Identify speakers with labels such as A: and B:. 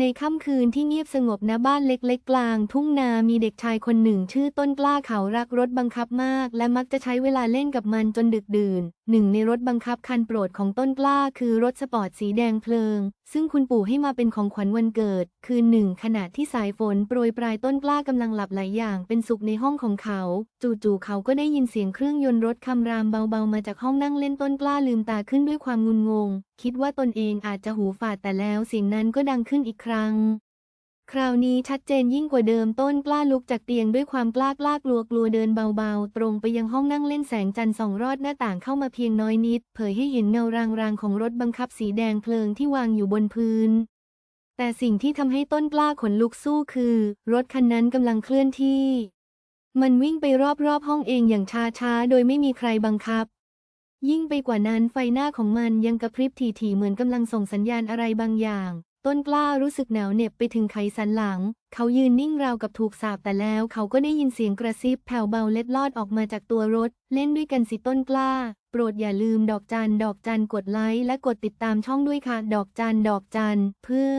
A: ในค่ำคืนที่เงียบสงบณบ้านเล็กๆ กลาง ทุ่งนามีเด็กชายคนหนึ่งชื่อต้นกล้าเขารักรถบังคับมาก และมักจะใช้เวลาเล่นกับมันจนดึกดื่น หนึ่งในรถบังคับคันโปรดของต้นกล้าคือรถสปอร์ตสีแดงเพลิง ซึ่งคุณปู่ให้มาเป็นของขวัญวันเกิด คืนหนึ่งขณะที่สายฝนโปรยปลายต้นกล้ากำลังหลับไหลอย่างเป็นสุขในห้องของเขา จู่ๆเขาก็ได้ยินเสียงเครื่องยนต์รถคำรามเบาๆมาจากห้องนั่งเล่นต้นกล้าลืมตาขึ้นด้วยความงุนงง คิดว่าตนเองอาจจะหูฝาดแต่แล้วเสียงนั้นก็ดังขึ้นอีกครั้ง คราวนี้ชัดเจนยิ่งกว่าเดิมต้นกล้าลุกจากเตียงด้วยความกล้ากล้ากลัวกลัวเดินเบาๆ ตรงไปยังห้องนั่งเล่นแสงจันทร์ส่องรอดหน้าต่างเข้ามาเพียงน้อยนิด เผยให้เห็นเงารางๆของรถบังคับสีแดงเพลิงที่วางอยู่บนพื้น แต่สิ่งที่ทำให้ต้นกล้าขนลุกสู้คือ รถคันนั้นกำลังเคลื่อนที่ มันวิ่งไปรอบๆห้องเองอย่างช้าๆโดยไม่มีใครบังคับยิ่งไปกว่านั้นไฟหน้าของมันยังกระพริบถี่ๆเหมือนกำลังส่งสัญญาณอะไรบางอย่าง ต้นกล้ารู้สึกหนาวเหน็บไปถึงไขสันหลัง เขายืนนิ่งราวกับถูกสาปแต่แล้วเขาก็ได้ยินเสียงกระซิบแผ่วเบาเล็ดลอดออกมาจากตัวรถ เล่นด้วยกันสิต้นกล้า โปรดอย่าลืมดอกจันดอกจันกดไลค์และกดติดตามช่องด้วยค่ะ ดอกจันดอกจันเพื่อ